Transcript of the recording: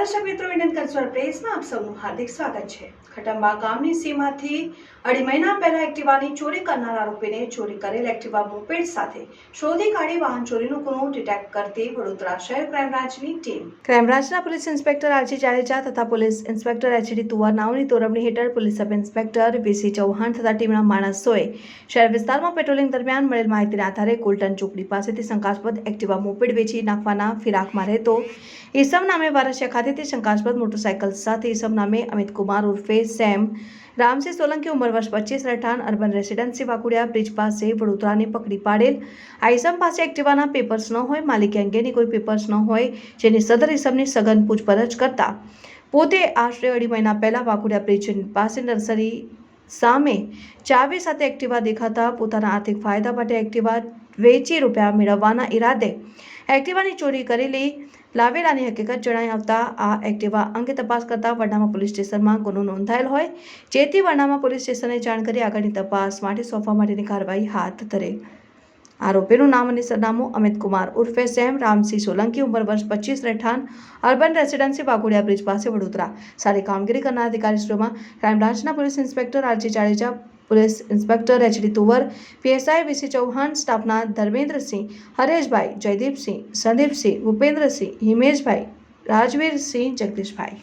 સચોટ પ્રેસમાં આપ સૌનું હાર્દિક સ્વાગત છે. ખટંબા ગામની સીમાથી અઢી મહિના પહેલા એક્ટિવાની ચોરી કરનાર આરોપીને ચોરી કરેલ એક્ટિવા મોપેડ સાથે શોધી કાઢી વાહન ચોરીનો ગુનો ડિટેક્ટ કરતી વડોદરા શહેર ક્રાઇમ બ્રાન્ચની ટીમ. ક્રાઇમ બ્રાન્ચના પોલીસ ઇન્સ્પેક્ટર આરજી જાડેજા તથા પોલીસ ઇન્સ્પેક્ટર એચડી તુવાર નાવની તોરવણી હેઠળ police sub inspector VC Chauhan તથા ટીમના માણસોએ શહેર વિસ્તારમાં પેટ્રોલિંગ દરમિયાન મળેલ માહિતીના આધારે કોલ્ટન ચોકડી પાસેથી શંકાસ્પદ એક્ટિવા મોપેડ વેચી નાખવાના ફિરાકમાં રહેતો ઈસમ નામે વારસિયા ખાતેથી શંકાસ્પદ મોટરસાયકલ સાથે ઇસમ નામે અમિત કુમાર ઉર્ફે સેમ. રામસિંહ સોલંકી ઉંમર વર્ષ પચીસ રહેઠાણ અર્બન રેસિડેન્સી વાકુડિયા બ્રિજ પાસે વડોદરાને પકડી પાડેલ. આ ઇસમ પાસે એક્ટિવાના પેપર્સ ન હોય, માલિકી અંગેની કોઈ પેપર્સ ન હોય, જેની સદર ઈસમની સઘન પૂછપરછ કરતા. પોતે આશરે અઢી મહિના પહેલા વાકુડિયા બ્રિજ પાસે નર્સરી સામે ચાવી સાથે એક્ટિવા દેખાતા પોતાના આર્થિક ફાયદા માટે એક્ટિવા વેચી રૂપિયા મેળવવાના ઈરાદે એક્ટિવાની ચોરી કરેલી લાવેલાની હકીકત જણાઈ આવતા આ એક્ટિવા અંગે તપાસ કરતા વરનામા પોલીસ સ્ટેશનમાં ગુનો નોંધાયેલ હોય, જેથી વરનામા પોલીસ સ્ટેશને જાણ કરી આગળની તપાસ માટે સોંપવા માટેની કાર્યવાહી હાથ ધરેલ આરોપીનું નામ અને સરનામું અમિત કુમાર ઉર્ફે સેમ રામસિંહ સોલંકી, ઉંમર વર્ષ પચીસ રહેઠાણ અર્બન રેસિડેન્સી વાઘોડિયા બ્રિજ પાસે વડોદરા. સારી કામગીરી કરનાર અધિકારીશ્રીઓમાં ક્રાઇમ બ્રાન્ચના police inspector RG Jadeja, police inspector HD Tuvar, PSI VC Chauhan, સ્ટાફના ધર્મેન્દ્રસિંહ, હરેશભાઈ જયદીપસિંહ, સંદીપસિંહ, ભૂપેન્દ્રસિંહ, હિમેશભાઈ, રાજવીરસિંહ, જગદીશભાઈ.